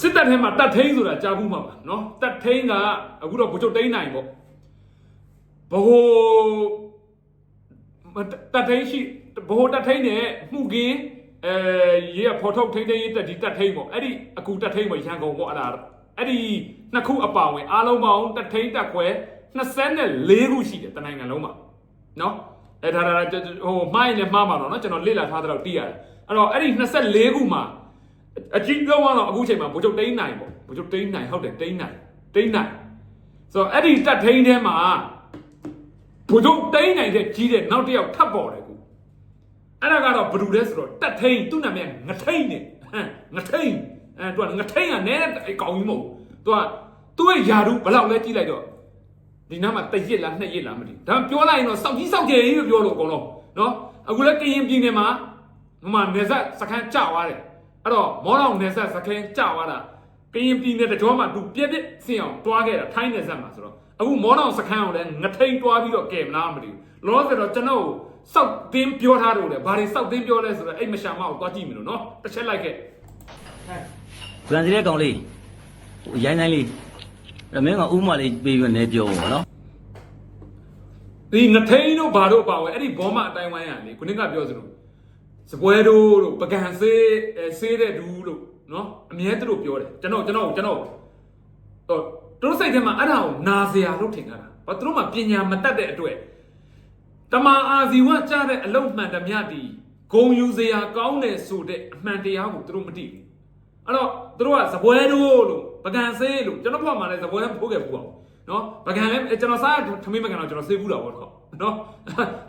စစ်တပ်ထဲမှာတပ်ထိန်ဆိုတာကြားဘူးမှာပါနော်တပ်ထိန်ကအခုတော့ဗိုလ်ချုပ်တိန်နိုင်ပေါ့ဘဟိုတပ်ထိန်ရှိဘဟိုတပ်ထိန်နဲ့မှုကင်းအဲရေကဖော်ထုတ်ထိန်ထိန်ရေးတက်ဒီတပ်ထိန်ပေါ့အဲ့ဒီအကူတပ်ထိန်ပေါ့ရန်ကုန်ပေါ့အဲ့ဒါအဲ့ဒီနှစ်ခုအပါဝင်အားလုံးပေါင်းတပ်ထိန်တပ်ခွဲ24ခုရှိတယ်တနိုင်ငံလုံးမှာနော်အဲ့ဒါဒါဟိုမိုင်းလည်းမှားမှာတော့နော်ကျွန်တော်လေ့လာထားတဲ့တော့သိရတယ်အဲ့တော့အဲ့ဒီ24ခုမှာ အကြီးဆုံးကတော့အခုချိန်မှာဗိုလ်ချုပ်တိန်းနိုင်ပေါ့ဗိုလ်ချုပ်တိန်းနိုင်ဟုတ်တယ်တိန်းနိုင်တိန်းနိုင်ဆိုတော့အဲ့ဒီတက်ထိန်းထဲမှာဗိုလ်ချုပ်တိန်းနိုင်တဲ့ကြီးတဲ့နောက်တစ်ယောက်ထပ်ပေါ်တယ်ကူအဲ့ဒါကတော့ဘယ်သူလဲဆိုတော့တက်ထိန်းသူ့နာမည်ကငထိန်းနေဟမ်ငထိန်းအဲသူကငထိန်းကနဲအကောင်ကြီးမဟုတ်သူကသူ့ရဲ့ယာရုဘယ်လောက်လဲကြည့်လိုက်တော့ဒီနားမှာတရစ်လားနှစ်ရစ်လားမသိဘူးဒါပေမဲ့ပြောလိုက်ရင်တော့စောက်ကြီးစောက်ကျယ်ကြီးလို့ပြောလို့အကုန်လုံးနော်အခုလည်းကရင်ပြည်နယ်မှာဟိုမှာနေဆက်စခန်းကျသွားတယ် အဲ့တော့မောတော်နယ်ဆက်စကင်းကြသွားတာကရင်ပြည်နယ်တကြောမှာသူပြက်ပြက်ဆင်အောင်တွားခဲ့တာထိုင်းနယ်ဆက်မှာဆိုတော့အခုမောတော်စခန်းကိုလည်းငထိန်တွားပြီးတော့ကဲမလားမသိဘူးလောလောဆယ်တော့ကျွန်တော်စောက်သင်းပြောထားလို့လေဘာတွေစောက်သင်းပြောလဲဆိုတော့အဲ့မရှာမကိုတွားကြည့်မလို့နော်တစ်ချက်လိုက်ခဲ့ဗန်စီတဲ့ကောင်လေးဟိုရိုင်းဆိုင်လေးအဲ့မင်းကဥမာလေးပေးပြီးနေပြောပါနော်ဒီငထိန်တို့ဘာတို့ပါဝဲအဲ့ဒီဘောမအတိုင်းဝိုင်းရလေခုနကပြောစလို့ စပွဲတို့တို့ပကံဆေးအဲဆေးတဲ့ဒူးတို့နော်အမြဲသူတို့ပြောတယ်ကျွန်တော်ကျွန်တော်ကျွန်တော်တော့သူတို့စိတ်ထဲမှာအဲ့ဒါကိုနာစရာလို့ထင်ကြတာ။ဘာသူတို့မှပညာမတတ်တဲ့အတွက်တမန်အာဇီဝကြားတဲ့အလုံးမှန်တမျှဒီဂုံယူစရာကောင်းတယ်ဆိုတဲ့အမှန်တရားကိုသူတို့မသိဘူး။အဲ့တော့သူတို့ကဇပွဲတို့လို့ပကံဆေးလို့ကျွန်တော်ဘုရားမှာလည်းဇပွဲဖိုးခဲ့ဘူးပေါ့။နော်ပကံလည်းကျွန်တော်စားထမင်းပကံတော့ကျွန်တော်ဆေးဘူးတာပေါ့တော့ နော်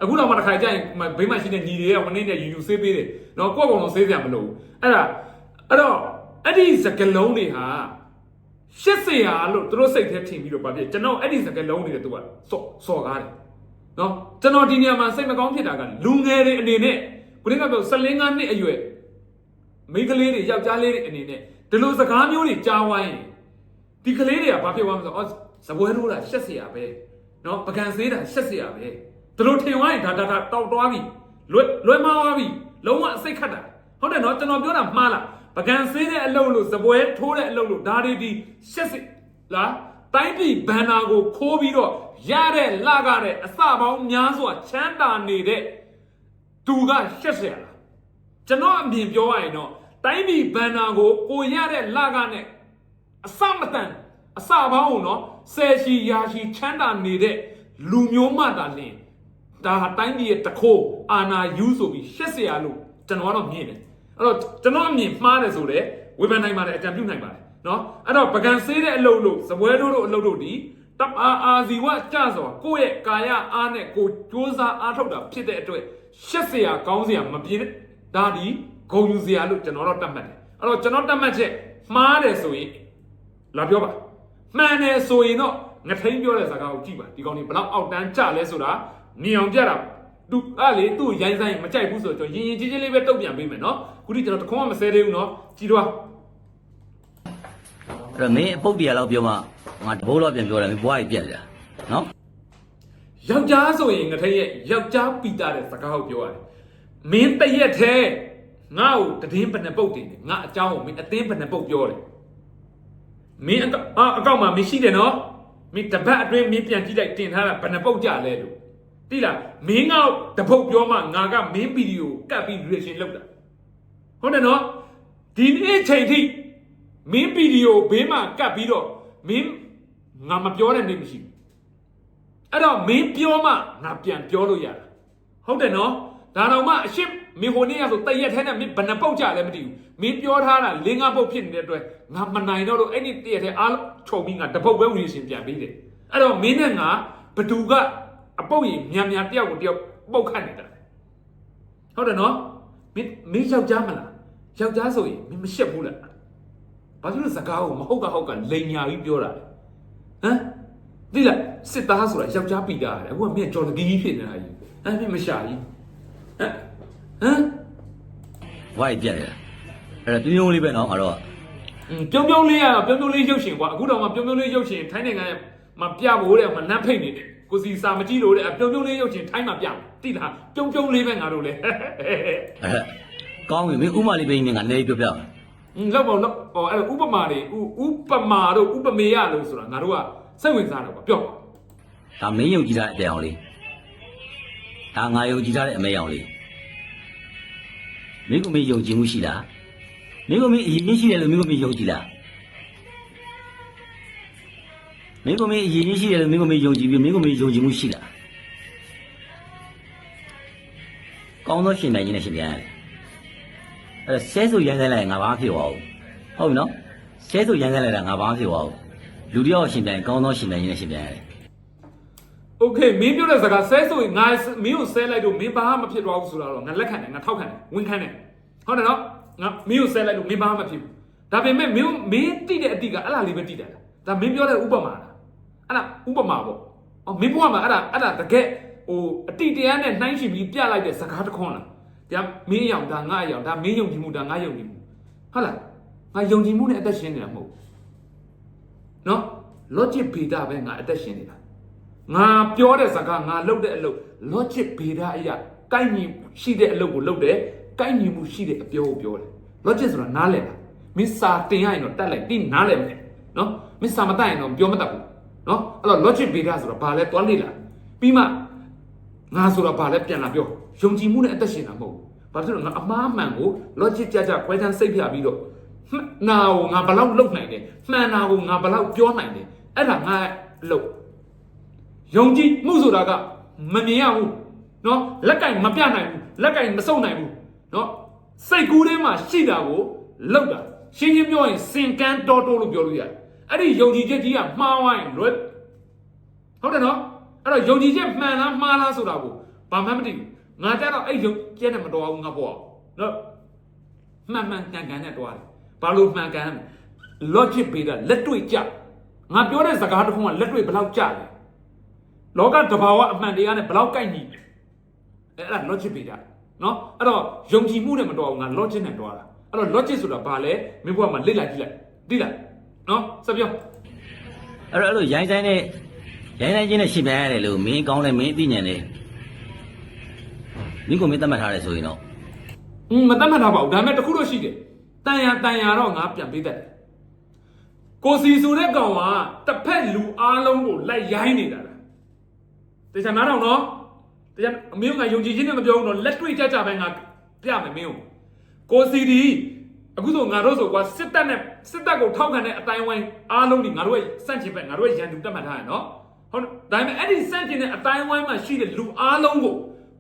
အခုတော့မှတစ်ခါကျရင်ဘေးမှာရှိတဲ့ညီတွေကဝင်းနေတဲ့ယူယူဆေးပေးတယ်နော်ကိုယ့်ကောင်လုံးဆေးစရာမလိုဘူးအဲ့ဒါအဲ့တော့အဲ့ဒီစကလုံးတွေဟာရှစ်စရာလို့သူတို့စိတ်ထဲထင်ပြီးတော့ဗာပြကျွန်တော်အဲ့ဒီစကားလုံးနေတဲ့သူကစော့စော်ကားတယ်နော်ကျွန်တော်ဒီနေရာမှာစိတ်မကောင်းဖြစ်တာကလူငယ်တွေအနေနဲ့ခုနကပြော14နှစ်အရွယ်မိန်းကလေးတွေယောက်ျားလေးတွေအနေနဲ့ဒီလိုစကားမျိုးတွေကြားဝိုင်းရင်ဒီကလေးတွေကဘာဖြစ်သွားမလဲဆိုတော့အော်စပွဲထိုးတာရှက်စရာပဲ နော်ပကံဆေးတာရှက်စရာပဲဒီလိုထင်ဝိုင်းရင်ဒါဒါဒါတောက်သွားပြီလွယ်လွယ်မှားသွားပြီလုံးဝအစိတ်ခတ်တာဟုတ်တယ်နော်ကျွန်တော်ပြောတာမှားလားပကံဆေးတဲ့အလုပ်လို့စပွဲထိုးတဲ့အလုပ်လို့ဒါတွေဒီရှက်စစ်လားတိုင်းပြည်ဘန်နာကိုခိုးပြီးတော့ရတဲ့လကတဲ့အစပေါင်းများစွာချမ်းသာနေတဲ့သူကရှက်စရာလားကျွန်တော်အမြင်ပြောရရင်တော့တိုင်းပြည်ဘန်နာကိုကိုရတဲ့လကနဲ့အစမတန်အစပေါင်းကိုနော် ဆယ်ရှီယာရှီချမ်းသာနေတဲ့လူမျိုးမှတာလင်ဒါဟာတိုင်းပြည်ရဲ့တခိုးအာနာယူဆိုပြီးရှက်စရာလို့ကျွန်တော်ကတော့မြင်တယ်အဲ့တော့ကျွန်တော်အမြင်မှားတယ်ဆိုတော့ဝေဖန်နိုင်ပါတယ်အကြံပြုနိုင်ပါတယ်နော်အဲ့တော့ပကံဆေးတဲ့အလုပ်လို့စပွဲတို့တို့အလုပ်တို့ဒီတပ်အာအာဇီဝကြစွာကိုယ့်ရဲ့ကာယအားနဲ့ကိုယ်ကြိုးစားအားထုတ်တာဖြစ်တဲ့အတွက်ရှက်စရာကောင်းစရာမပြင်းဒါဒီဂုံယူစရာလို့ကျွန်တော်တော့တတ်မှတ်တယ်အဲ့တော့ကျွန်တော်တတ်မှတ်ချက်မှားတယ်ဆိုရင်လာပြောပါ မှန်တယ်ဆိုရင်တော့ငထိန်ပြောတဲ့စကားကိုကြည့်ပါဒီကောင်ကြီးဘလောက်အောက်တန်းကြလဲဆိုတာမြင်အောင်ကြတာသူအဲ့လေသူ့ရိုင်းဆိုင်မကြိုက်ဘူးဆိုတော့ကျွန်တော်ရင်ရင်ချင်းချင်းလေးပဲတုတ်ပြန်ပေးမယ်နော်ခုထိကျွန်တော်တခွန်းမှမဆဲသေးဘူးနော်ကြည်တော့ အဲ့တော့မင်းအပုတ်တရားလောက်ပြောမှငါတဘိုးလောက်ပြန်ပြောတယ်မင်းဘွားကြီးပြက်ကြနော် ယောက်ျားဆိုရင်ငထိန်ရဲ့ယောက်ျားပီတာတဲ့စကားကိုပြောရတယ်မင်းတရက်သေးငါ့ကိုတည်င်းဘယ်နှပုတ်တင်တယ်ငါအเจ้าကိုမင်းအသင်းဘယ်နှပုတ်ပြောတယ် မင်းအကောက်အာအကောက်မှာမင်းရှိတယ်နော်မင်းတပတ်အတွင်းမင်းပြန်ကြည့်လိုက်တင်ထားတာဘယ်နှပုတ်ကြလဲလို့တိလားမင်းကတပုတ်ပြောမှငါကမင်းဗီဒီယိုကတ်ပြီး reaction လုပ်တာဟုတ်တယ်နော်ဒီနေ့ချိန်ထိမင်းဗီဒီယိုဘေးမှာကတ်ပြီးတော့မင်းငါမပြောတဲ့နေ့မရှိဘူးအဲ့တော့မင်းပြောမှငါပြန်ပြောလို့ရတာဟုတ်တယ်နော်ဒါတော့မှအရှိ မင်းဟိုနေ့ကဆိုတရက်ထဲနဲ့မင်းဘယ်နှပုတ်ကြလဲမသိဘူးမင်းပြောထားတာ၄၅ပုတ်ဖြစ်နေတဲ့အတွက်ငါမနိုင်တော့လို့အဲ့ဒီတရက်ထဲအားလုံးခြုံပြီးငါတပုတ်ပဲဝင်ရှင်ပြန်ပေးတယ်အဲ့တော့မင်းနဲ့ငါဘသူကအပုတ်ရင်မြန်မြန်တယောက်ကိုတယောက်ပုတ်ခတ်နေတာဟုတ်တယ်နော်မင်းမင်းယောက်ျားမလားယောက်ျားဆိုရင်မင်းမရှက်ဘူးလားဘာလို့လဲစကားကိုမဟုတ်ကဟုတ်ကလိန်ညာပြီးပြောတာလဲဟမ်ဒီလားစစ်သားဆိုတာယောက်ျားပီတာရတယ်အခုကမင်းကြော်တကီကြီးဖြစ်နေတာကြီးအဲ့မင်းမရှာကြီးဟမ် ဟမ်ဝိုက်ပြက်တယ်အဲ့တော့ပြင်းပြင်းလေးပဲနော်ငါတို့ကပြုံးပြုံးလေးကတော့ပြုံးပြုံးလေးရုပ်ရှင်ကွာအခုတော့မှပြုံးပြုံးလေးရုပ်ရှင်ထိုင်းနိုင်ငံရဲ့မပြဖို့တဲ့မနှမ်းဖိတ်နေတယ်ကိုစီစာမကြည့်လို့တဲ့ပြုံးပြုံးလေးရုပ်ရှင်ထိုင်းမှာပြတိလားပြုံးပြုံးလေးပဲငါတို့လေအဲ့ကောင်းပြီမင်းဥမာလေးပဲနေငါနေပြောပြအောင်လောက်ပေါ့လောက်ဟောအဲ့ဥပမာတွေဥပမာတို့ဥပမေရလို့ဆိုတာငါတို့ကစိတ်ဝင်စားတော့ပြောဒါမင်းယုံကြည်တာတဲ့အအောင်လေးဒါငါယုံကြည်တာတဲ့အမေအောင်လေး မင်းကမင်းယုံကြည်မှုရှိလားမင်းကမင်းအရင်ရှိတယ်လို့မင်းကမင်းယုံကြည်လားမင်းကမင်းအရင်ရှိတယ်လို့မင်းကမင်းယုံကြည်ပြီးမင်းကမင်းယုံကြည်မှုရှိလားကောင်းသောရှင်နိုင်ခြင်းနဲ့ရှင်ပြန်ရတယ်အဲ့ဒါဆဲဆိုရမ်းဆိုင်လိုက်ရင်ငါဘာမှဖြစ်သွားဘူးဟုတ်ပြီနော်ဆဲဆိုရမ်းဆိုင်လိုက်တာငါဘာမှဖြစ်သွားဘူးလူတယောက်ရှင်ပြန်ရင်ကောင်းသောရှင်နိုင်ခြင်းနဲ့ရှင်ပြန်ရတယ် โอเคမင်းပြောတဲ့စကားဆဲဆိုရင်ငါမင်းကိုဆဲလိုက်လို့မင်းဘာမှမဖြစ်တော့ဘူးဆိုတာတော့ငါလက်ခံတယ်ငါထောက်ခံတယ်ဝန်ခံတယ်ဟုတ်တယ်နော်ငါမင်းကိုဆဲလိုက်လို့မင်းဘာမှမဖြစ်ဘူးဒါပေမဲ့မင်းမင်းတိတဲ့အတိကအဲ့လားလေးပဲတိတယ်ဒါမင်းပြောတဲ့ဥပမာလားအဲ့ဒါဥပမာပေါ့အော်မင်းဘွားမှာအဲ့ဒါအဲ့ဒါတကယ်ဟိုအတိတရားနဲ့နှိုင်းရှင်ပြီးပြလိုက်တဲ့စကားတစ်ခွန်းလားဒါမင်းရောင်ဒါငါရောင်ဒါမင်းယုံကြည်မှုဒါငါယုံကြည်မှုဟုတ်လားငါယုံကြည်မှုနဲ့အသက်ရှင်နေတာမဟုတ်ဘူးနော် logic beta ပဲငါအသက်ရှင်နေတာ ငါပြောတဲ့စကားငါလုပ်တဲ့အလုပ် logic ဗေဒအရာကိုက်ညီရှိတဲ့အလုပ်ကိုလုပ်တယ်ကိုက်ညီမှုရှိတဲ့အပြောကိုပြောတယ် logic ဆိုတာနားလည်တာမင်းစာတင်ရရင်တော့တက်လိုက်တိနားလည်မယ်နော်မင်းစာမတက်ရင်တော့ပြောမတတ်ဘူးနော်အဲ့တော့ logic ဗေဒဆိုတာဘာလဲတွားလေ့လာပြီးမှငါဆိုတာဘာလဲပြန်လာပြောယုံကြည်မှုနဲ့အသက်ရှင်တာမဟုတ်ဘူးဘာဖြစ်လို့ငါအမှားအမှန်ကို logic ကြကြခွဲခြမ်းစိတ်ဖြာပြီးတော့မှန်နာကိုငါဘယ်လောက်လုပ်နိုင်တယ်မှန်နာကိုငါဘယ်လောက်ပြောနိုင်တယ်အဲ့ဒါငါလုပ် ယုံကြည်မှုဆိုတာကမမြင်ရဘူးเนาะလက်ကင်မပြနိုင်ဘူးလက်ကင်မစုံနိုင်ဘူးเนาะစိတ်ကူးထဲမှာရှိတာကိုလောက်တာရှင်းရှင်းပြောရင်စင်ကန်းတော်တော်လို့ပြောလို့ရတယ်အဲ့ဒီယုံကြည်ချက်ကြီးကမှားဝိုင်းလွယ်ဟုတ်တယ်เนาะအဲ့တော့ယုံကြည်ချက်မှန်လားမှားလားဆိုတာကိုဘာမှမသိဘူးငါကြတော့အဲ့ယုံကျဲနဲ့မတော်ဘူးငါပေါ့เนาะမှန်မှန်ကန်ကန်နဲ့တွားတယ်ဘာလို့မှန်ကန်လဲ logic ပေးတာလက်တွေ့ကြငါပြောတဲ့စကားတစ်ခုကလက်တွေ့ဘယ်လောက်ကြလဲ လောကတဘာဝအမှန်တရားနဲ့ဘယ်လောက်ကိုက်ညီလဲအဲ့အဲ့ဒါ logic ပေးတာနော်အဲ့တော့ယုံကြည်မှုနဲ့မတော်ဘူးငါ logic နဲ့တွားတာအဲ့တော့ logic ဆိုတာဘာလဲမင်းဘုရားမှာလေ့လာကြည့်လိုက်သိလားနော်စပြောအဲ့တော့အဲ့လိုရိုင်းဆိုင်နဲ့ရိုင်းဆိုင်ချင်းနဲ့ရှင်ပြန်ရတယ်လို့မင်းကောင်းတယ်မင်းအသိဉာဏ်နဲ့မင်းကိုမင်းသတ်မှတ်ထားတယ်ဆိုရင်တော့อืมမတတ်မှတ်တာပါဘူးဒါပေမဲ့တစ်ခုတော့ရှိတယ်တန်ရတန်ရတော့ငါပြန်ပေးတတ်တယ်ကိုစီဆိုတဲ့ကောင်ကတစ်ဖက်လူအားလုံးကိုလိုက်ရိုင်းနေတာလား တခြားနားတော့နော်တခြားအမျိုးကယုံကြည်ခြင်းနဲ့မပြောဘူးနော်လက်တွေ့ကြကြပဲငါပြမယ်မင်းကိုကိုစီဒီအခုဆိုငါတို့ဆိုကွာစစ်တပ်နဲ့စစ်တပ်ကိုထောက်ခံတဲ့အတိုင်းဝိုင်းအားလုံးဒီငါတို့ရဲ့စန့်ကျင်ဘက်ငါတို့ရဲ့ရန်သူတက်မှတ်ထားရနော်ဟုတ်ဒါပေမဲ့အဲ့ဒီစန့်ကျင်တဲ့အတိုင်းဝိုင်းမှာရှိတဲ့လူအားလုံးကို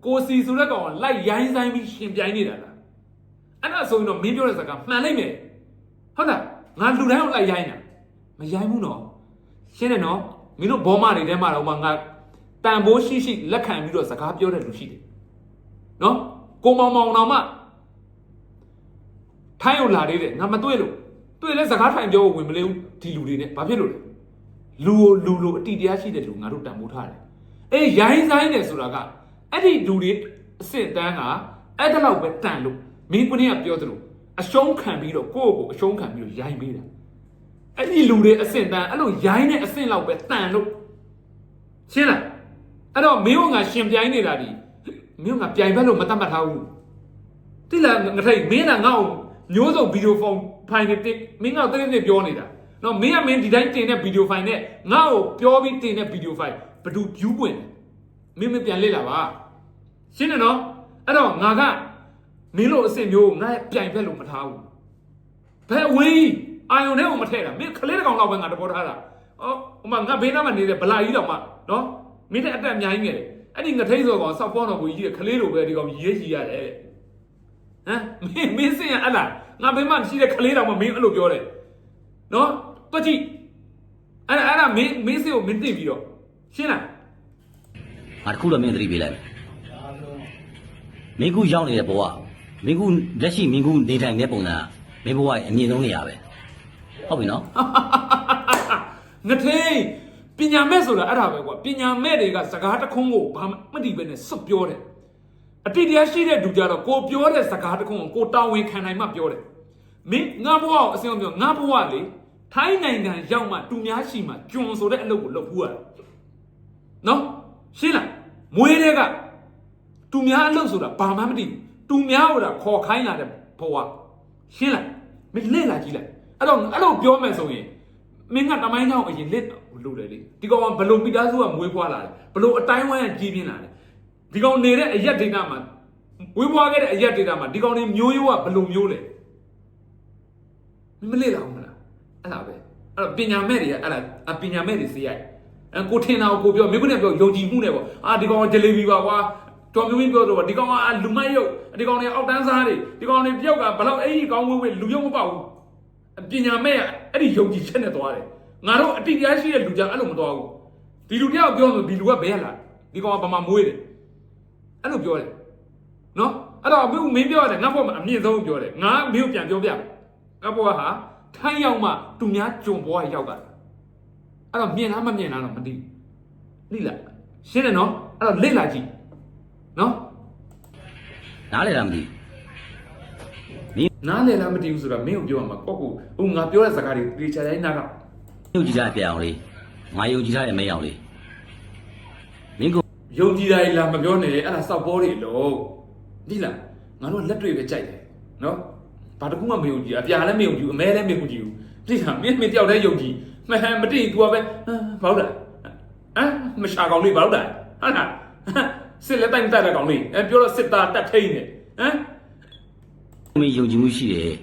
ကိုစီဆိုတဲ့ကောင်ကလိုက်ရိုင်းဆိုင်ပြီးရှင်ပြိုင်နေတာလားအဲ့ဒါဆိုရင်တော့မင်းပြောတဲ့စကားမှန်လိုက်မယ်ဟုတ်လားငါလူတိုင်းကိုလိုက်ရိုင်းတာမရိုင်းဘူးနော်ရှင်းတယ်နော်မင်းတို့ဘောမတွေထဲမှာတော့မှငါ တန်ဖိုးရှိရှိလက်ခံပြီးတော့စကားပြောတဲ့လူရှိတယ်နော်ကိုမောင်မောင်တော်မှထိုင်းကိုလာသေးတယ်ငါမတွေ့လို့တွေ့လဲစကားထိုင်ပြောဖို့ဝင်မလေးဘူးဒီလူတွေနဲ့ဘာဖြစ်လို့လဲလူကိုလူလိုအတိတရားရှိတဲ့လူငါတို့တန်ဖိုးထားတယ်အေးရိုင်းဆိုင်တယ်ဆိုတာကအဲ့ဒီလူတွေအစ်စ်တန်းကအဲ့ဒါလောက်ပဲတန်လို့မင်းကနေ့ကပြောသလိုအရှုံးခံပြီးတော့ကိုယ့်ကိုယ်အရှုံးခံပြီးတော့ရိုင်းပေးတာအဲ့ဒီလူတွေအဆင့်တန်းအဲ့လိုရိုင်းတဲ့အဆင့်လောက်ပဲတန်လို့ရှင်းလား အဲ့တော့မင်းကငါရှင်ပြိုင်းနေတာဒီမင်းကငါပြိုင်ဘက်လို့မတတ်မှတ်ထားဘူးတိလာငါထိုင်မင်းကငါ့ကိုမျိုးစုံဗီဒီယိုဖုန်းဖိုင်နဲ့တစ်မင်းကတည်းကပြောနေတာနော်မင်းကမင်းဒီတိုင်းတင်တဲ့ဗီဒီယိုဖိုင်နဲ့ငါ့ကိုပြောပြီးတင်တဲ့ဗီဒီယိုဖိုင်ဘယ်သူ view ပွင့်လဲမင်းမပြန်လေ့လာပါရှင်းတယ်နော်အဲ့တော့ငါကမင်းတို့အစ်စ်မျိုးငါပြိုင်ဖက်လို့မထားဘူးဘယ်ဝေးအာယုန်ထဲကိုမထည့်တာမင်းကလေးတစ်ကောင်လောက်ပဲငါတဘောထားတာအော်ဟိုမှာငါဘေးနားမှာနေတဲ့ဗလာကြီးတော့မှနော် မင်းတဲ့အတက်အများကြီးငယ်တယ်အဲ့ဒီငထိတ်ဆိုကောင်ဆောက်ဖောင်းတော်ကိုကြီးကလေးလိုပဲဒီကောင်ရေးကြည့်ရတယ်ဟမ်မင်းမင်းစင်ရအဲ့လားငါဘေးမှာရှိတဲ့ကလေးတော်မှမင်းအဲ့လိုပြောတယ်နော်တွက်ကြည့်အဲ့ဒါအဲ့ဒါမင်းမင်းစင်ကိုမင်းသိပြီးတော့ရှင်းလားငါတစ်ခုတော့မင်းသတိပေးလိုက်မင်းကူရောက်နေတဲ့ဘဝမင်းကူလက်ရှိမင်းကူနေထိုင်တဲ့ပုံစံကမင်းဘဝရဲ့အမြင့်ဆုံးနေရာပဲဟုတ်ပြီနော်ငထိန် ပညာမဲ့ဆိုတာအဲ့ဒါပဲကွာပညာမဲ့တွေကစကားတစ်ခုံးကိုဘာမှမတည်ပဲနဲ့စွတ်ပြောတယ်အတိတရားရှိတဲ့သူကြတော့ကိုပြောတဲ့စကားတစ်ခုံးကိုကိုတာဝန်ခံနိုင်မှပြောတယ်မင်းငါဘဝကိုအစင်းပြောငါဘဝလေထိုင်းနိုင်ငံရောက်မှတူများရှိမှကျွန်ဆိုတဲ့အလုပ်ကိုလုပ်ဖူးရတယ်နော်ရှင်းလားမွေးတဲ့ကတူများအလုပ်ဆိုတာဘာမှမတည်ဘူးတူများဟိုတာခေါ်ခိုင်းလာတဲ့ဘဝရှင်းလားမင်းလက်လာကြည့်လိုက်အဲ့တော့အဲ့လိုပြောမယ်ဆိုရင်မင်းကတမိုင်းကြောင်အရင်လက် လို့တယ်လေဒီကောင်ကဘလို့မိသားစုကမွေးဖွားလာတယ်ဘလို့အတိုင်းဝိုင်းကကြီးပြင်းလာတယ်ဒီကောင်နေတဲ့အရက်ဒေတာမှာဝေးဖွားခဲ့တဲ့အရက်ဒေတာမှာဒီကောင်တွေမျိုးရိုးကဘလို့မျိုးလဲမင်းမလက်လာဘူးမလားအဲ့လားပဲအဲ့တော့ပညာမဲ့တွေကအဲ့ဒါအပညာမဲ့တွေစီးရိုက်အဲကိုထင်တာကိုကိုပြောမင်းကလည်းပြောယုံကြည်မှုနဲ့ပေါ့အာဒီကောင်ကဂျလေဘီပါကွာတော်မျိုးမျိုးပြောတော့ဒီကောင်ကလူမိုက်ရုပ်ဒီကောင်တွေအောက်တန်းစားတွေဒီကောင်တွေပြောက်ကဘလောက်အဲ့ဒီကောင်ဝေးဝေးလူရုပ်မပေါက်ဘူးပညာမဲ့ကအဲ့ဒီယုံကြည်ချက်နဲ့သွားတယ် ငါတို့အတိတရားရှိတဲ့လူကြအဲ့လိုမသွားဘူးဒီလူတယောက်ပြောလို့ဒီလူကဘယ်ရလာဒီကောင်ကဘာမှမွေးတယ်အဲ့လိုပြောတယ်နော်အဲ့တော့မင်းမင်းပြောရတယ်ငါ့ဘောမှာအမြင့်ဆုံးပြောတယ်ငါမင်းကိုပြန်ပြောပြမယ်ငါ့ဘောကဟာထိုင်းရောက်မှသူများကြုံပေါ်ရောက်တာအဲ့တော့မြင်လားမမြင်လားတော့မသိဘူးသိလားရှင်းတယ်နော်အဲ့တော့လက်လာကြည့်နော်နားလေတာမသိနားလေလားမသိဘူးဆိုတော့မင်းကိုပြောရမှာကိုယ့်ကိုဟိုငါပြောတဲ့စကားတွေတေချာတိုင်းနားတော့ဘူး ယုံကြည်တာပြအောင်လေးငါယုံကြည်တာလည်းမရအောင်လေးမင်းကယုံကြည်တာကြီးလာမပြောနဲ့အဲ့ဒါစောက်ပေါ်တွေလို့ဒီလားငါတို့လက်တွေပဲကြိုက်တယ်နော်ဘာတစ်ခုမှမယုံကြည်အပြာလည်းမယုံကြည်အမဲလည်းမယုံကြည်ဘူးဒီလားမင်းမင်းတယောက်တည်းယုံကြည်မဟန်မတိ तू ကပဲဘာလို့လဲဟမ်မရှာကောင်လေးဘာလို့လဲဟာလားစစ်လက်တိုင်းတက်တဲ့ကောင်လေးအဲပြောတော့စစ်သားတက်ထိန်နေဟမ်မင်းယုံကြည်မှုရှိတယ်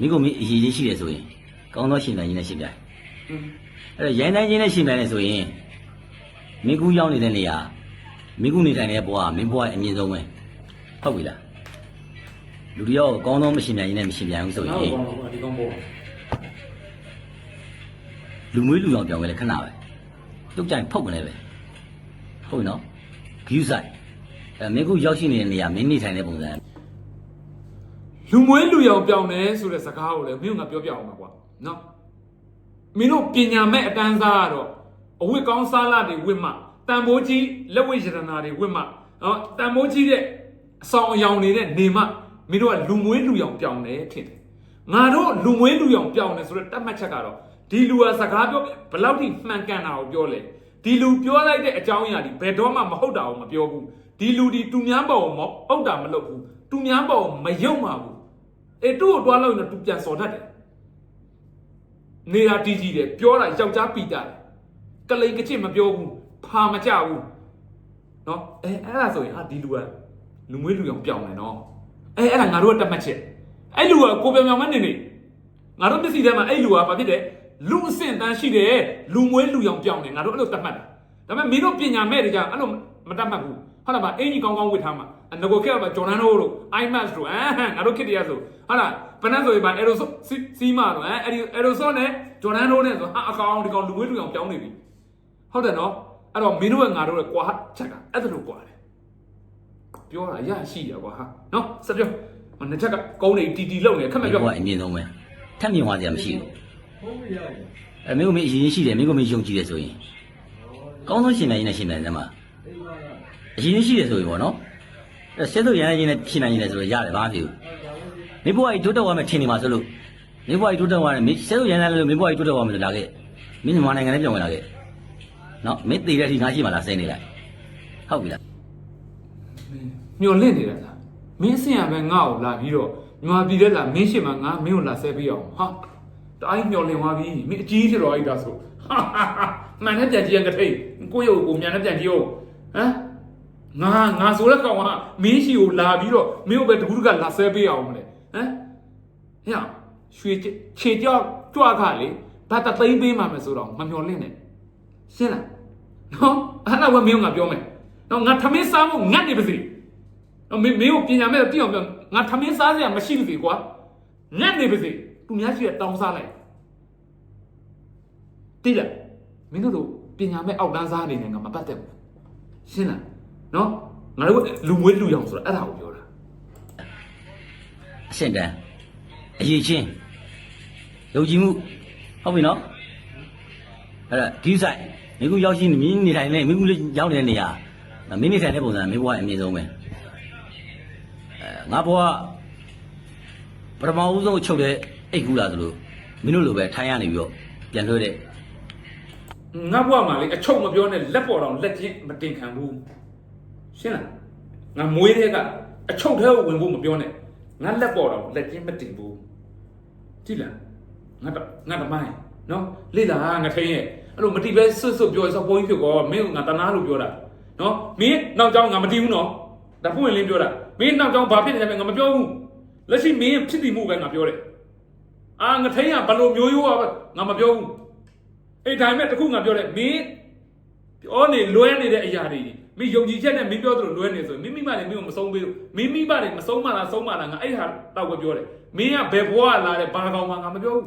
မင်းကမင်းအရေးကြီးရှိတယ်ဆိုရင်ကောင်းသောရှင်နိုင်ခြင်းနဲ့ရှင်ပြိုင် အဲ့တော့ရိုင်းတိုင်းချင်းနဲ့ရှင်ပြိုင်နေဆိုရင်မင်းကူရောက်နေတဲ့နေရာမင်းကူနေထိုင်တဲ့ဘဝမင်းဘဝအမြင့်ဆုံးပဲဟုတ်ပြီလားလူတယောက်ကောင်းသောမရှင်ပြိုင်ခြင်းနဲ့မရှင်ပြိုင်ဘူးဆိုရင်ဒီကောင်ပေါ်လူမွေးလူအောင်ပြောင်းပဲလေခဏပဲတုတ်ကြိုင်ဖုတ်မလဲပဲဟုတ်နော်ဂယူးဆိုင်အဲမင်းကူရောက်ရှိနေတဲ့နေရာမင်းနေထိုင်တဲ့ပုံစံလူမွေးလူရောင်ပြောင်းတယ်ဆိုတဲ့စကားကိုလည်းမင်းကငါပြောပြအောင်ပါကွာနော် မင်းတို့ပညာမဲ့အတန်းစားကတော့အဝတ်ကောင်းစားလာတွေဝတ်မှတန်ဖိုးကြီးလက်ဝတ်ရတနာတွေဝတ်မှနော်တန်ဖိုးကြီးတဲ့အဆောင်အယောင်နေတဲ့နေမှမင်းတို့ကလူမွေးလူရောင်ပြောင်းတယ်ထင်တယ်ငါတို့လူမွေးလူရောင်ပြောင်းတယ်ဆိုတော့တတ်မှတ်ချက်ကတော့ဒီလူကစကားပြောဘယ်လောက်ထိမှန်ကန်တာကိုပြောလဲဒီလူပြောလိုက်တဲ့အကြောင်းအရာဒီဘယ်တော့မှမဟုတ်တာကိုမပြောဘူးဒီလူဒီသူများပေါ်မဟုတ်တာမလုပ်ဘူးသူများပေါ်မယုံပါဘူးအေးသူ့ကိုတွားလို့ရင်တော့သူပြန်စော်တတ်တယ် နေတာတီးကြီးတယ်ပြောတာယောက်ျားပီတာတယ်ကလိန်ကချစ်မပြောဘူးဖာမကြဘူးနော်အဲအဲ့ဒါဆိုရင်ဟာဒီလူကလူမွေးလူရောင်ပြောင်းတယ်နော်အဲအဲ့ဒါငါတို့ကတတ်မှတ်ချက်အဲ့လူကကိုပြောင်ပြောင်မနေနေငါတို့မျက်စိထဲမှာအဲ့လူကဘာဖြစ်တယ်လူအဆင့်တန်းရှိတယ်လူမွေးလူရောင်ပြောင်းတယ်ငါတို့အဲ့လိုတတ်မှတ်တာဒါပေမဲ့မင်းတို့ပညာမဲ့တွေကြအဲ့လိုမတတ်မှတ်ဘူး ဟုတ်လားဗျအင်ကြီးကောင်းကောင်းဝတ်ထားမှာငါကိုခက်ပါဂျော်ဒန်တို့တို့ IMAX တို့အဲဟမ်ငါတို့ခစ်တရားဆိုဟုတ်လားဘယ်နဲ့ဆိုရင်ဗျအဲရိုဆိုစီမာတို့အဲအဲ့ဒီအဲရိုဆိုနဲ့ဂျော်ဒန်တို့နဲ့ဆိုဟာအကောင်ဒီကောင်လူမွေးလူရောင်ပြောင်းနေပြီဟုတ်တယ်နော်အဲ့တော့မင်းတို့ကငါတို့ရဲ့ကွာချက်ကအဲ့ဒါလိုကွာတယ်ပြောတာရရှိရကွာဟာနော်စပြောမနှစ်ချက်ကကုန်းနေတီတီလုံနေခက်မမဲ့င်းပြောဘဝအမြင့်ဆုံးပဲထပ်မြင်သွားကြမရှိဘူးအဲမင်းကမင်းအရေးကြီးရှိတယ်မင်းကမင်းယုံကြည်တယ်ဆိုရင်ကောင်းသောရှင်နိုင်ခြင်းနဲ့ရှင်နိုင်တယ်မှာ အရေးကြီးရှိတယ်ဆိုရင်ပေါ့နော်အဲဆက်သွယ်ရမ်းခြင်းနဲ့ရှင်နိုင်ခြင်းနဲ့ဆိုတော့ရတယ်ဘာမှမဖြစ်ဘူးမင်းဘဝကြီးတိုးတက်သွားမယ်ထင်နေမှာဆိုလို့မင်းဘဝကြီးတိုးတက်သွားတယ်မင်းဆက်သွယ်ရမ်းတယ်လို့မင်းဘဝကြီးတိုးတက်သွားမယ်လို့လာခဲ့မင်းမြန်မာနိုင်ငံနဲ့ပြောင်းဝင်လာခဲ့နော်မင်းတည်တဲ့အထိငါရှိမှလားစိတ်နေလိုက်ဟုတ်ပြီလားမျောလင့်နေတာလားမင်းအဆင်ရပဲငါ့ကိုလာပြီးတော့မြန်မာပြည်ထဲလာမင်းရှိမှငါမင်းကိုလာဆဲပြီးအောင်ဟာတိုင်းမျောလင့်သွားပြီမင်းအကြီးဖြစ်တော့အဲ့ဒါဆိုဟာဟာဟာမှန်တဲ့ပြန်ကြည့်ရင်ကထိန်ကိုယ့်ရုပ်ကိုမြန်တဲ့ပြန်ကြည့်အောင်ဟမ် ငါငါဆိုတဲ့ကောင်ကမင်းရှိကိုလာပြီးတော့မင်းကိုပဲတကူးတကလာဆဲပေးအောင်မလဲဟမ်ဟဲ့ရွှေခြေကြောက်ကြွခလေဘာတသိမ့်ပေးမှမယ်ဆိုတော့မမျောလင့်နဲ့ရှင်းလားနော်အဲ့ဒါကမင်းကငါပြောမယ်နော်ငါထမင်းစားဖို့ငတ်နေပါစေနော်မင်းမင်းကိုပညာမဲ့တိအောင်ပြောငါထမင်းစားစရာမရှိဘူးစေကွာငတ်နေပါစေသူများရှိရတောင်းစားလိုက်တိလားမင်းတို့တို့ပညာမဲ့အောက်တန်းစားအနေနဲ့ငါမပတ်သက်ဘူးရှင်းလား နော်ငါတို့လူမွေးလူရောင်ဆိုတာအဲ့ဒါကိုပြောတာအဆင့်တန်းအရေးချင်းယုံကြည်မှုဟုတ်ပြီနော်အဲ့ဒါဒီဆိုင်မိကူရောက်ရှိနေမင်းနေထိုင်နေမိကူလေးရောက်နေတဲ့နေရာမင်းနေထိုင်တဲ့ပုံစံမိဘကအမြင့်ဆုံးပဲအဲငါဘွားပထမဦးဆုံးချုပ်တဲ့အိတ်ကူလာသလိုမင်းတို့လိုပဲထိုင်ရနေပြီးတော့ပြန်လွှဲတဲ့ငါဘွားမှာလေအချုပ်မပြောနဲ့လက်ပေါ်တော့လက်ချင်းမတင်ခံဘူး ရှင်းလားငါမွေးတဲ့ကအချုပ်ထဲကိုဝင်ဖို့မပြောနဲ့ငါလက်ပေါ်တော့လက်ချင်းမတင်ဘူးကြည့်လားငါတငါတမိုင်းနော်လေ့လာငါထိန်ရဲ့အဲ့လိုမတိပဲဆွတ်ဆွတ်ပြောစောပုံကြီးဖြစ်ကောမင်းကငါတနာလို့ပြောတာနော်မင်းနောက်ကြောင်းငါမတိဘူးနော်ဒါပွင့်လင်းပြောတာမင်းနောက်ကြောင်းဘာဖြစ်နေလဲငါမပြောဘူးလက်ရှိမင်းဖြစ်တည်မှုပဲငါပြောတယ်အာငါထိန်ကဘလို့မျိုးရိုးอ่ะငါမပြောဘူးအဲ့ဒါမဲ့တခုငါပြောတယ်မင်းပြောနေလွဲနေတဲ့အရာတွေ မင်းယုံကြည်ချက်နဲ့မင်းပြောသလိုလွဲနေဆိုရင်မိမိမလည်းမင်းကိုမဆုံးပေးဘူးမိမိမလည်းမဆုံးမလားဆုံးမလားငါအဲ့ဟာတော့ပဲပြောတယ်မင်းကဘယ်ဘဝလာတဲ့ဘာကောင်မှငါမပြောဘူး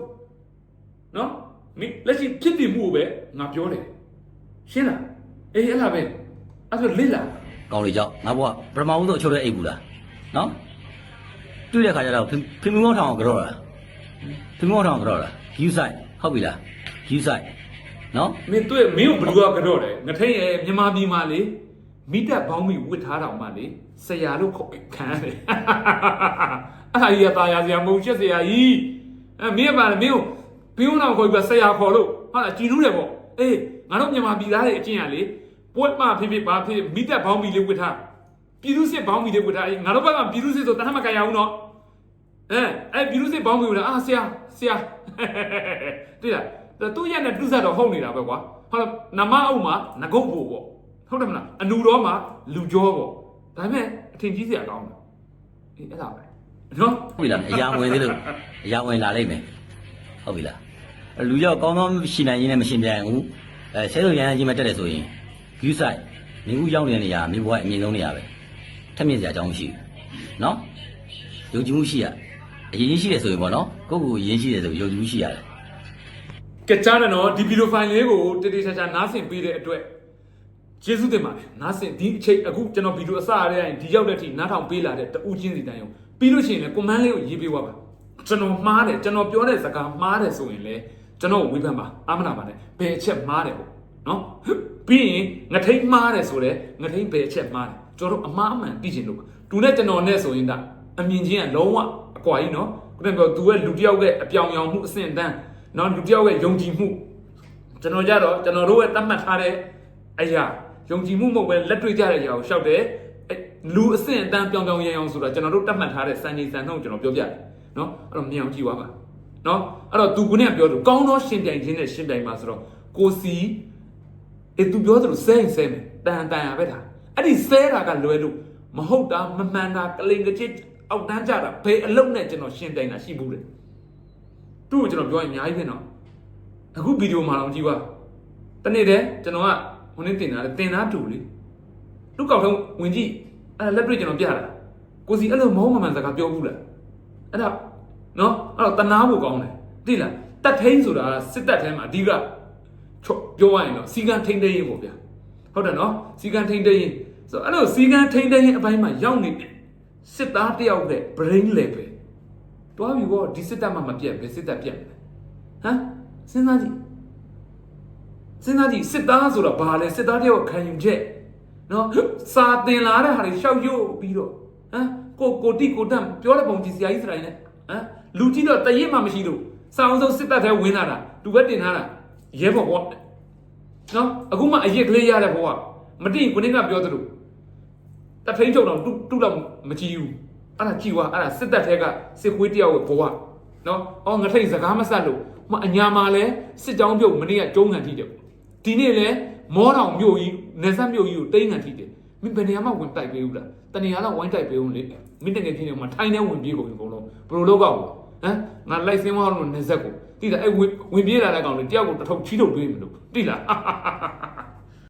နော်မင်းလက်ရှိဖြစ်တည်မှုကိုပဲငါပြောတယ်ရှင်းလားအေးအဲ့လားပဲအဲ့ဒါလစ်လားကောင်းလေကြောက်ငါဘွားပထမဦးဆုံးအချုပ်တဲ့အိတ်ဘူးလားနော်တွေ့တဲ့ခါကျတော့ဖင်ဖင်မမောထောင်ကြောက်တာဖင်မမောထောင်ကြောက်တာ view site ဟုတ်ပြီလား view site နော်မင်းတွေ့မင်းကိုဘယ်လိုကတော့တယ်ငထိန်ရဲ့မြန်မာပြည်မှာလေ မိတက်ဘောင်းမိဝစ်ထားတော့မှလေဆရာလို့ခေါ်ခံရတယ်အဲ့ဒါကြီးကตายရစရာမဟုတ်ချက်စရာကြီးအဲ့မင်းကပါလေမင်းကိုဘင်းအောင်ခေါ်ပြီးဆရာခေါ်လို့ဟာကြည်နူးတယ်ပေါ့အေးငါတို့မြန်မာပြည်သားတွေအကျင့်ရလေပွဲမဖြစ်ဖြစ်ဘာဖြစ်မိတက်ဘောင်းမိလေးဝစ်ထားပြည်သူစစ်ဘောင်းမိလေးဝစ်ထားအေးငါတို့ဘက်ကပြည်သူစစ်ဆိုတတ်မှတ်ကြရအောင်နော် အဲအဲဗီရုစ်ဘောင်းပြီးလာအာဆရာဆရာတွေ့လားသူရက်နဲ့တူးဆက်တော့ဟုတ်နေတာပဲကွာဟုတ်လားနမအုပ်မှာငကုတ်ဖို့ပေါ့ ဟုတ်တယ်မလားအနူတော်မှာလူကြောပေါ့ဒါပေမဲ့အထင်ကြီးစရာကောင်းတယ်အေးအဲ့ဒါပဲနော်ဟုတ်ပြီလားအရာဝင်သေးလို့အရာဝင်လာလိမ့်မယ်ဟုတ်ပြီလားလူရောက်ကောင်းကောင်းရှိနိုင်ရင်းနဲ့မရှင်ပြန်ဘူးအဲဆဲလို့ရန်ကြီးမတက်တယ်ဆိုရင် view site နေဦးရောက်နေတဲ့နေရာမြေဘွားအမြင့်ဆုံးနေရာပဲထက်မြင့်စရာအကြောင်းမရှိဘူးနော်ယုံကြည်မှုရှိရအရင်ကြီးရှိတယ်ဆိုရင်ပေါ့နော်ကိုယ့်ကိုယ်အရင်ရှိတယ်ဆိုယုံကြည်မှုရှိရတယ်ကကြားတယ်နော်ဒီဗီဒီယိုဖိုင်လေးကိုတတိချာချာနားဆင်ပေးတဲ့အတွက် ကျေးဇူးတင်ပါတယ်နားဆင်ဒီအချိန်အခုကျွန်တော်ဗီဒီယိုအစရတဲ့အရင်ဒီရောက်တဲ့အထိနားထောင်ပေးလာတဲ့တူးချင်းစီတိုင်းအောင်ပြီးလို့ရှိရင်လည်း comment လေးကိုရေးပေးပါပါကျွန်တော်မှားတယ်ကျွန်တော်ပြောတဲ့စကားမှားတယ်ဆိုရင်လည်းကျွန်တော်ဝေဖန်ပါအာမနာပါနဲ့ဘယ်အချက်မှားတယ်ပေါ့နော်ပြီးရင်ငထိန်မှားတယ်ဆိုတော့ငထိန်ဘယ်အချက်မှားတယ်ကျွန်တော်တို့အမှားအမှန်သိချင်လို့ပါသူနဲ့ကျွန်တော်နဲ့ဆိုရင်ဒါအမြင်ချင်းကလုံးဝအကွာကြီးနော်ခုနကပြောသူရဲ့လူတစ်ယောက်ရဲ့အပြောင်ရောင်မှုအဆင့်အတန်းနော်လူတစ်ယောက်ရဲ့ယုံကြည်မှုကျွန်တော်ကြတော့ကျွန်တော်တို့ရဲ့သတ်မှတ်ထားတဲ့အရာ ယုံကြည်မှုမဟုတ်ပဲလက်တွေ့ကြတဲ့အရာကိုရှောက်တယ်အဲ့လူအဆင့်အတန်းပြောင်ပြောင်ရန်အောင်ဆိုတာကျွန်တော်တို့သတ်မှတ်ထားတဲ့စံချိန်စံနှုန်းကိုကျွန်တော်ပြောပြတယ်နော်အဲ့တော့မြင်အောင်ကြည့်ပါပါနော်အဲ့တော့သူကနဲ့ပြောလို့ကောင်းသောရှင်ပြိုင်ခြင်းနဲ့ရှင်ပြိုင်ပါဆိုတော့ကိုစီအဲသူပြောသလိုဆဲရင်ဆဲမယ်တန်တန်ရပဲဒါအဲ့ဒီဆဲတာကလွဲလို့မဟုတ်တာမမှန်တာကလိန်ကချစ်အောက်တန်းကြတာဘယ်အလုံးနဲ့ကျွန်တော်ရှင်ပြိုင်တာရှိဘူးလေသူ့ကိုကျွန်တော်ပြောရင်အများကြီးဖြစ်တော့အခုဗီဒီယိုမှာတော့ကြည့်ပါတနေ့တည်းကျွန်တော်က ဟိုနေ့တင်တာလေတင်တာတူလေလူကောက်ထုံးဝင်ကြည့်အဲ့ဒါလက်တွေ့ကျွန်တော်ပြတာကိုစီအဲ့လိုမောင်းမမှန်စကားပြောဘူးလားအဲ့ဒါနော်အဲ့တော့တနာဖို့ကောင်းတယ်သိလားတက်ထိန်ဆိုတာစစ်တပ်ထဲမှာအဓိကချောပြောရရင်တော့စီကံထိန်သိမ်းရေးပေါ့ဗျာဟုတ်တယ်နော်စီကံထိန်သိမ်းရေးဆိုတော့အဲ့လိုစီကံထိန်သိမ်းရေးအပိုင်းမှာရောက်နေတယ်စစ်သားတယောက်ရဲ့ brain level တွားပြီပေါ့ဒီစစ်တပ်မှမပြတ်ပဲစစ်တပ်ပြတ်တယ်ဟမ်စဉ်းစားကြည့် စဉ်းစားကြည့်စစ်သားဆိုတော့ဘာလဲစစ်သားတယောက်ခံယူချက်နော်စာတင်လာတဲ့ဟာတွေရှောက်ရုပ်ပြီးတော့ဟမ်ကိုကိုတိကိုတန့်ပြောတဲ့ပုံကြည့်စရာကြီးစရာကြီးနဲ့ဟမ်လူကြီးတော့တရစ်မှမရှိလို့စာအောင်ဆုံးစစ်တပ်ထဲဝင်လာတာသူပဲတင်ထားတာရဲဘော်ဘောနော်အခုမှအရက်ကလေးရတဲ့ဘောကမတိကိုနေကပြောသလိုတထိန်ချုပ်တော့တူတူတော့မကြည့်ဘူးအဲ့ဒါကြည့်ွားအဲ့ဒါစစ်တပ်ထဲကစစ်ခွေးတယောက်ရဲ့ဘောကနော်အော်ငထိန်စကားမဆက်လို့မအညာမှာလဲစစ်ကြောင်းပြုတ်မနေ့ကကျုံးခံထိတယ် ဒီနေ့လဲမောတောင်မြို့ကြီးနေဆက်မြို့ကြီးကိုတိမ့်ငံထိတယ်မင်းဘယ်နေရာမှဝင်တိုက်ပေးဘူးလားတနေရာတော့ဝိုင်းတိုက်ပေးဦးလေမင်းတကယ်ချင်းနေမှာထိုင်းနေဝင်ပြေးကုန်ပြီအကုန်လုံးဘယ်လိုလုပ်ကောက်ဟမ်ငါလိုက်စင်းမအောင်လို့နေဆက်ကိုတိလားအဲ့ဝင်ဝင်ပြေးလာတဲ့ကောင်လေတယောက်ကိုတစ်ထုပ်ချီးထုတ်တွေးမလို့တိလား